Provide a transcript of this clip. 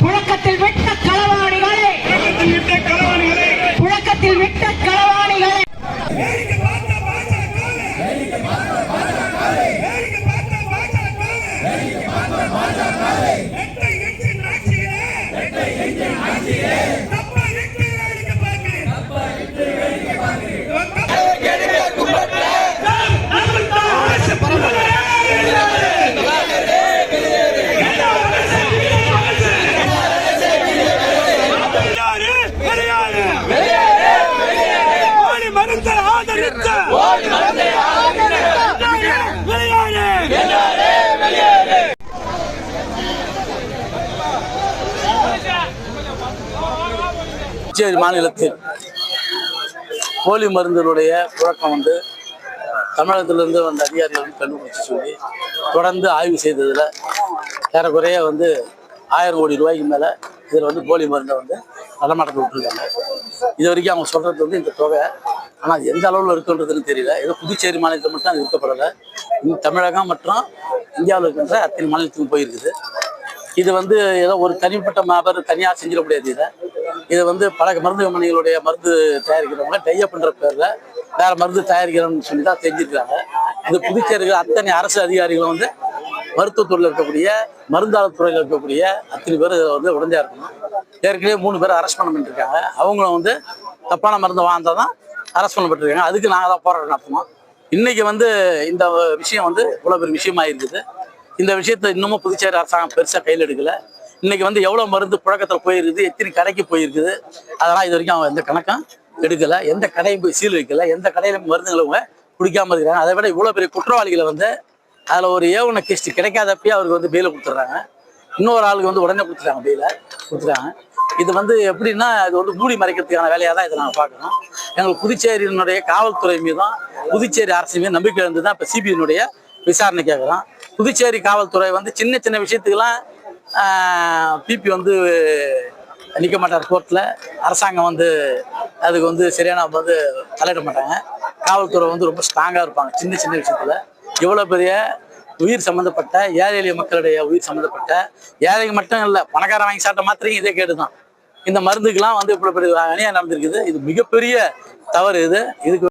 புழக்கத்தில் விட்ட களவாணிகளே. புழக்கத்தில் விட்ட புதுச்சேரி மாநிலத்தில் போலி மருந்துகளுடைய புழக்கம் வந்து தமிழகத்திலிருந்து வந்த அதிகாரிகள் வந்து கண்டுபிடிச்சு சொல்லி தொடர்ந்து ஆய்வு செய்ததில் ஏறக்குறைய வந்து ஆயிரம் கோடி ரூபாய்க்கு மேலே இதில் வந்து போலி மருந்தை வந்து நடமாட்டத்தை விட்டுருக்காங்க. இது வரைக்கும் அவங்க சொல்கிறது வந்து இந்த தொகை. ஆனால் எந்த அளவில் இருக்குன்றதுன்னு தெரியல. ஏதோ புதுச்சேரி மாநிலத்தில் மட்டும் அது இருக்கப்படலை. தமிழகம் மற்றும் இந்தியாவில் இருக்கின்ற அத்தனை மாநிலத்துக்கும் போயிருக்குது. இது வந்து ஏதோ ஒரு தனிப்பட்ட நபர் தனியாக செஞ்சிட முடியாது இதை. இது வந்து பல மருந்து கம்பெனிகளுடைய மருந்து தயாரிக்கிறவங்க டைப் பண்ணுற பேரில் வேறு மருந்து தயாரிக்கிறோம்னு சொல்லி தான் செஞ்சுருக்காங்க இது புதுச்சேரியில் அத்தனை அரசு அதிகாரிகளும் வந்து மருத்துவத்துறையில் இருக்கக்கூடிய மருந்தாளர் துறையில் இருக்கக்கூடிய அத்தனை பேர் இதில் வந்து உடஞ்சா இருக்கணும். ஏற்கனவே மூணு பேர் அரெஸ்ட் பண்ண பண்ணிருக்காங்க அவங்களும் வந்து தப்பான மருந்து வாழ்ந்தால் தான் அரெஸ்ட் பண்ணப்பட்டிருக்காங்க. அதுக்கு நாங்கள் தான் போராட்டம் நடத்தணும். இன்னைக்கு வந்து இந்த விஷயம் வந்து இவ்வளோ பெரிய விஷயமா இருக்குது இந்த விஷயத்த இன்னமும் புதுச்சேரி அரசாங்கம் பெருசாக கையில் எடுக்கல. இன்னைக்கு வந்து எவ்வளோ மருந்து புழக்கத்தில் போயிருக்குது எத்தனை கடைக்கு போயிருக்குது அதெல்லாம் இது வரைக்கும் அவங்க எந்த கணக்கும் எடுக்கலை. எந்த கடையும் போய் சீல் வைக்கல. எந்த கடையில மருந்துகளை அவங்க இருக்கிறாங்க. அதை விட இவ்வளோ பெரிய குற்றவாளிகளை வந்து அதில் ஒரு ஏவன கிஸ்ட் கிடைக்காதப்பயே அவருக்கு வந்து பெயில கொடுத்துட்றாங்க. இன்னொரு ஆளுக்கு வந்து உடனே கொடுத்துட்டாங்க பெயில கொடுத்துட்டாங்க. இது வந்து எப்படின்னா இது வந்து மூடி மறைக்கிறதுக்கான வேலையாக தான் இதை நாங்கள் பார்க்கணும். எங்களுக்கு புதுச்சேரியினுடைய காவல்துறை மீதும் புதுச்சேரி அரசு மீது நம்பிக்கை இருந்து தான் இப்போ சிபிஐனுடைய விசாரணை கேட்குறோம் புதுச்சேரி காவல்துறை வந்து சின்ன சின்ன விஷயத்துக்கெல்லாம் பிபி வந்து நிற்க மாட்டார் கோர்ட்டில் அரசாங்கம் வந்து அதுக்கு வந்து சரியான வந்து தலையிட மாட்டாங்க. காவல்துறை வந்து ரொம்ப ஸ்ட்ராங்காக இருப்பாங்க சின்ன சின்ன விஷயத்தில். இவ்வளோ பெரிய உயிர் சம்மந்தப்பட்ட ஏழை எளிய மக்களுடைய உயிர் சம்மந்தப்பட்ட ஏழைக்கு மட்டும் இல்லை பணக்கார வாங்கி சாப்பிட்ட மாத்திரையும் இதே கேட்டுதான். இந்த மருந்துக்கெல்லாம் வந்து இவ்வளோ பெரிய அநியாயம் நடந்திருக்குது. இது மிகப்பெரிய தவறு இது. இதுக்கு